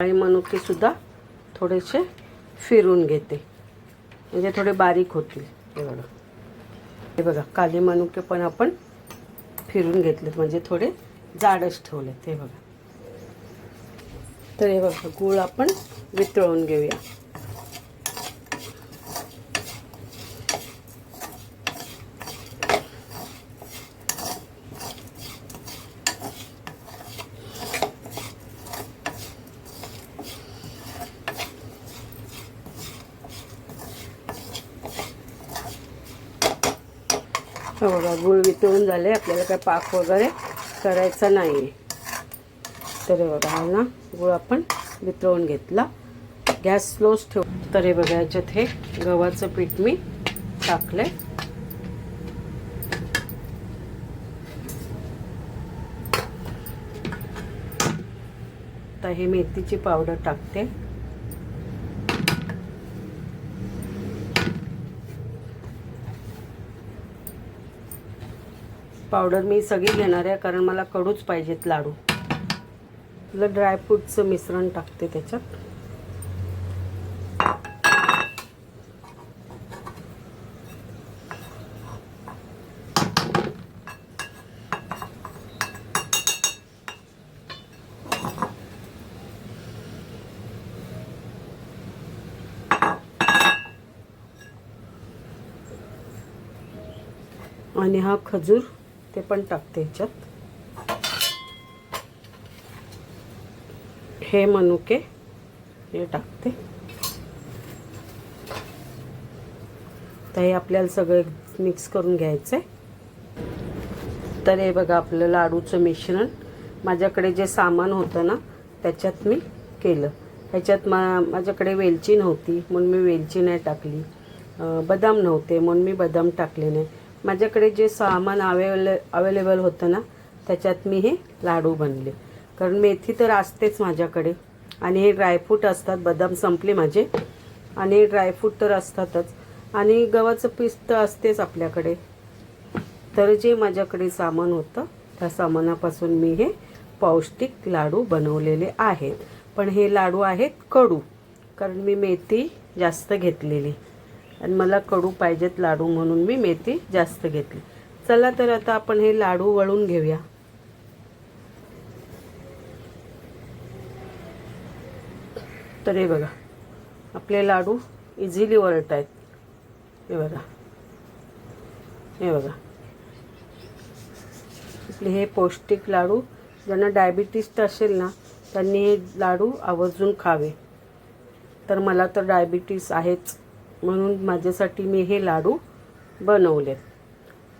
काळी मनुके सुद्धा थोडेसे फिरून घेते. म्हणजे थोडे बारीक होतील हे बघा. हे बघा काले मनुके पण आपण फिरून घेतलेत म्हणजे थोडे जाडच ठेवलेत हे बघा. तर हे बघा गूळ आपण वितळून घेऊया. हो बघा गुळ वितळून झाले. आपल्याला काय पाक वगैरे करायचा नाही आहे तर हे बघा हा ना गुळ आपण वितळून घेतला. गॅस स्लोच ठेव. तर हे बघा याच्यात हे गव्हाचं पीठ मी टाकले तर हे मेथीची पावडर टाकते. पावडर मी सगळी घेणार आहे कारण मला कडूच पाहिजेत लाडू. तुला ड्रायफ्रूटचं मिश्रण टाकते त्याच्यात. आणि हा खजूर. ते पण टाकते ह्याच्यात. हे मनुके हे टाकते. तर हे आपल्याला सगळं मिक्स करून घ्यायचं आहे तर हे बघा आपलं लाडूचं मिश्रण. माझ्याकडे जे सामान होतं ना त्याच्यात मी केलं. ह्याच्यात मा माझ्याकडे वेलची नव्हती म्हणून मी वेलची नाही टाकली. बदाम नव्हते म्हणून मी बदाम टाकले नाही. माझ्याकडे जे सामान अवेले अवेलेबल होतं ना त्याच्यात मी हे लाडू बनले. कारण मेथी तर असतेच माझ्याकडे. आणि हे ड्रायफ्रूट असतात बदाम संपले माझे. आणि हे ड्रायफ्रूट तर असतातच. आणि गव्हाचं पीस तर असतेच आपल्याकडे. तर जे माझ्याकडे सामान होतं त्या सामानापासून मी हे पौष्टिक लाडू बनवलेले आहेत. पण हे लाडू आहेत कडू. कारण मी मेथी जास्त घेतलेली. आणि मला कडू पाहिजेत लाडू म्हणून मी मेथी जास्त घेतली. चला तर आता आपण हे लाडू वळून घेऊया. तर हे बघा आपले लाडू इझिली वळत आहेत हे बघा हे बघा. आपले हे पौष्टिक लाडू ज्यांना डायबिटीस्ट असेल ना त्यांनी हे लाडू आवर्जून खावे. तर मला तर डायबिटीस आहेच. म्हणून माझ्यासाठी मी हे लाडू बनवलेत.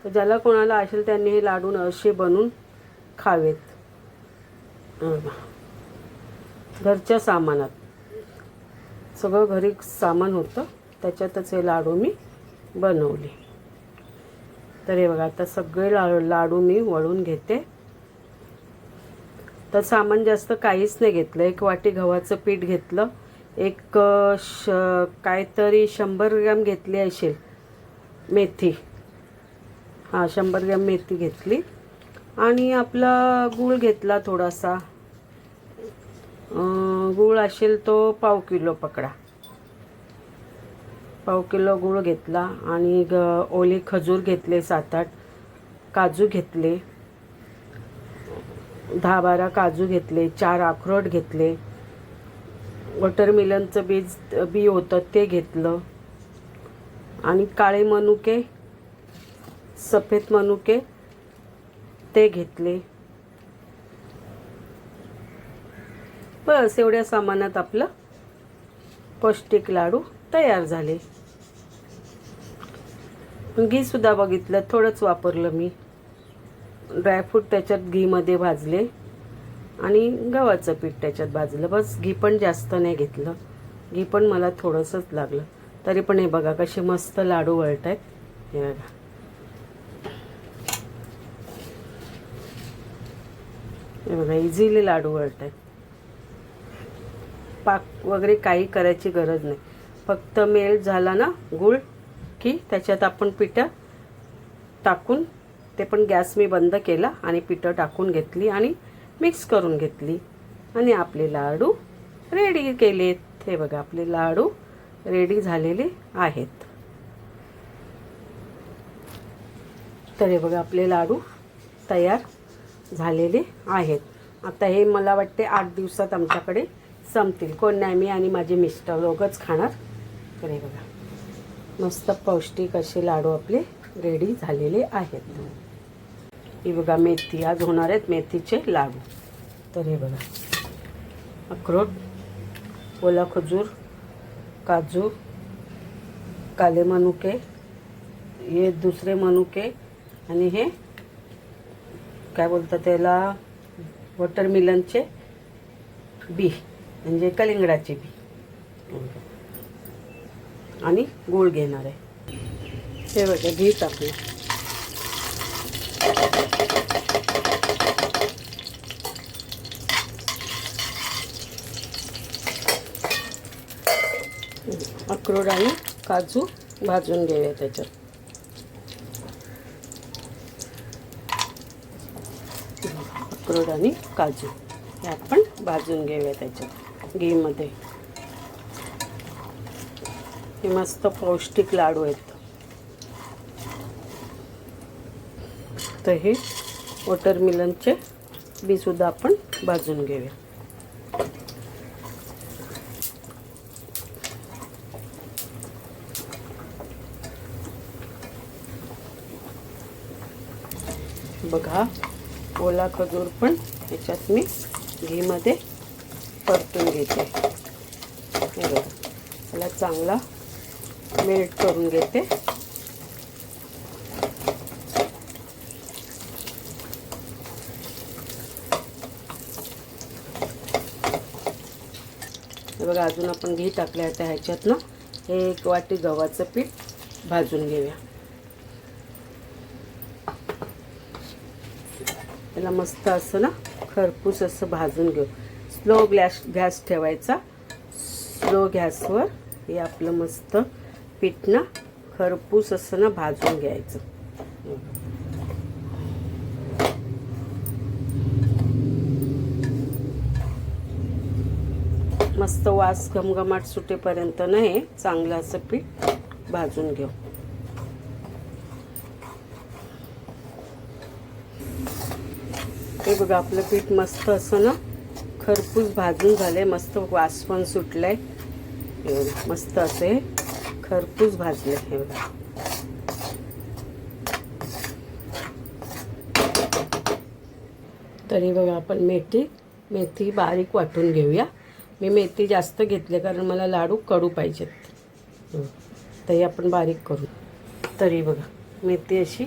तर ज्याला कोणाला असेल त्यांनी हे लाडू असे बनवून खावेत. घरच्या सामानात. सगळं घरी सामान होतं. त्याच्यातच हे लाडू मी बनवले. तर हे बघा आता सगळे ला लाडू मी वळून घेते. तर सामान जास्त काहीच नाही घेतलं. एक वाटी गव्हाचं पीठ घेतलं. एक श काहीतरी शंभर ग्रॅम घेतली असेल मेथी. हां शंभर ग्रॅम मेथी घेतली. आणि आपला गूळ घेतला थोडासा. गूळ असेल तो पाव किलो पकडा. पाव किलो गूळ घेतला आणि ग ओले खजूर घेतले सात आठ काजू घेतले. दहा बारा काजू घेतले चार अक्रोड घेतले. वॉटरमेलनचं बीज बी होतं ते घेतलं. आणि काळे मनुके सफेद मनुके ते घेतले. बस एवढ्या सामानात आपलं पौष्टिक लाडू तयार झाले. घी सुद्धा बघितलं थोडंच वापरलं मी. ड्रायफ्रूट त्याच्यात घीमध्ये भाजले. आणि गव्हाचं पीठ त्याच्यात भाजलं. बस घी पण जास्त नाही घेतलं. घी पण मला थोडंसंच लागलं. तरी पण हे बघा कसे मस्त लाडू वळत आहेत हे बघा. हे बघा इझिली लाडू वळत आहेत पाक वगैरे काही करायची गरज नाही. फक्त मेल्ट झाला ना गूळ की त्याच्यात आपण पिठं टाकून ते पण गॅस मी बंद केला आणि पिठं टाकून घेतली आणि मिक्स करून घेतली. आणि आपले लाडू रेडी केलेत. हे बघा आपले लाडू रेडी झालेले आहेत. तर हे बघा आपले लाडू तयार झालेले आहेत. आता हे मला वाटते आठ दिवसात आमच्याकडे संपतील. कोण नाही मी आणि माझे मिस्टर दोघंच खाणार. तर हे बघा मस्त पौष्टिक असे लाडू आपले रेडी झालेले आहेत. ही बघा मेथी. आज होणार आहेत मेथीचे लाडू. तर हे बघा. अक्रोट ओला खजूर काजू काले मनुके हे दुसरे मनुके आणि हे काय बोलतात त्याला वॉटरमिलनचे बी म्हणजे कलिंगडाचे बी. आणि गूळ घेणार आहे. हे बघा घी टाकलं अक्रोड आणि काजू भाजून घेऊया त्याच्यात. अक्रोड आणि काजू हे आपण भाजून घेऊया त्याच्यात घीमध्ये. हे मस्त पौष्टिक लाडू आहेत. तर हे वॉटरमिलनचे बीसुद्धा आपण भाजून घेऊया. बघा. ओला खजूर पण याच्यात मी घीमध्ये परतून घेते. हे बघा. त्याला चांगला मेल्ट करून घेते. बघा अजून आपण घी टाकले आता ह्याच्यातनं. हे एक वाटी गव्हाचं पीठ भाजून घेऊया. त्याला मस्त असं ना खरपूस असं भाजून घेऊ. स्लो गॅस गॅस ठेवायचा. स्लो गॅसवर हे आपलं मस्त पीठ ना खरपूस असं ना भाजून घ्यायचं. मस्त वास घमघमाट सुटेपर्यंत ना हे चांगलं असं पीठ भाजून घेऊ. हे बघा आपलं पीठ मस्त असं ना खरपूस भाजून झालंय. मस्त वास पण सुटलाय. हे मस्त असे खरपूस भाजले हे बघा. तरी बघा आपण मेथी मेथी बारीक वाटून घेऊया. मी मेथी जास्त घेतले कारण मला लाडू कडू पाहिजेत. तरी आपण बारीक करू. तरी बघा मेथी अशी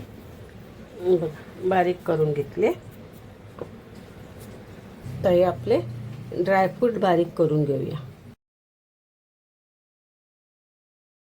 बघा बारीक करून घेतली. तरी आपले ड्रायफ्रूट बारीक करून घेऊया.